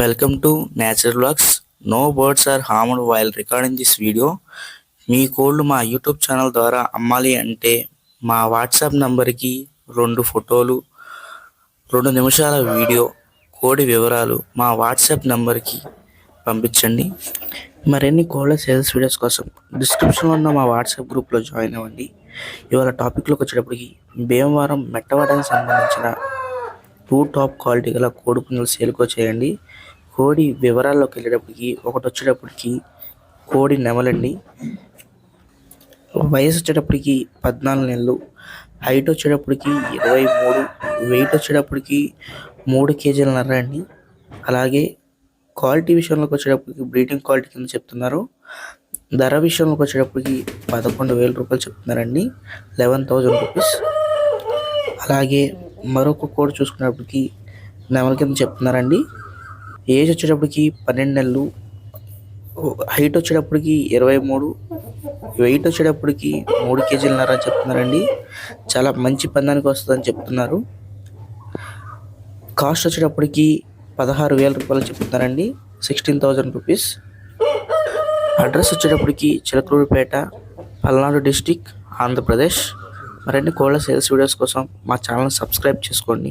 Welcome to Nature Vlogs. No birds are harmed while recording this video మీ కోళ్ళు మా YouTube channel ద్వారా అమ్మాలి అంటే మా వాట్సాప్ నంబర్కి రెండు ఫోటోలు రెండు నిమిషాల వీడియో కోడి వివరాలు మా వాట్సాప్ నంబర్కి పంపించండి. మరిన్ని కోళ్ళ సేల్స్ వీడియోస్ కోసం డిస్క్రిప్షన్లో ఉన్న మా వాట్సాప్ గ్రూప్లో జాయిన్ అవ్వండి. ఇవాళ టాపిక్లోకి వచ్చేటప్పటికి భీమవరం మెట్టవాడానికి సంబంధించిన టూ టాప్ క్వాలిటీ గల కోడి పుంజులు సేల్కో చేయండి. కోడి వివరాల్లోకి వెళ్ళేటప్పటికి ఒకటి వచ్చేటప్పటికి కోడి నెమలండి. వయసు వచ్చేటప్పటికి పద్నాలుగు నెలలు హైట్ వచ్చేటప్పటికి ఇరవై మూడు వెయిట్ వచ్చేటప్పటికి మూడు కేజీలన్నర అండి. అలాగే క్వాలిటీ విషయంలోకి వచ్చేటప్పటికి బ్రీడింగ్ క్వాలిటీ కింద చెప్తున్నారు. ధర విషయంలోకి వచ్చేటప్పటికి పదకొండు వేల రూపాయలు చెప్తున్నారండి. Eleven thousand rupees. అలాగే మరొక కోడ్ చూసుకున్నప్పటికి నెమల కింద చెప్తున్నారండి. ఏజ్ వచ్చేటప్పటికి పన్నెండు నెలలు హైట్ వచ్చేటప్పటికి ఇరవై మూడు వెయిట్ వచ్చేటప్పటికి మూడు కేజీలన్నర అని చెప్తున్నారండి. చాలా మంచి పందానికి వస్తుందని చెప్తున్నారు. కాస్ట్ వచ్చేటప్పటికి పదహారు వేల రూపాయలు చెప్తున్నారండి. Sixteen thousand rupees. అడ్రస్ వచ్చేటప్పటికి చిలకలూరుపేట పల్నాడు డిస్టిక్ ఆంధ్రప్రదేశ్. మరిన్ని కోళ్ళ సేల్స్ వీడియోస్ కోసం మా ఛానల్ సబ్స్క్రైబ్ చేసుకోండి.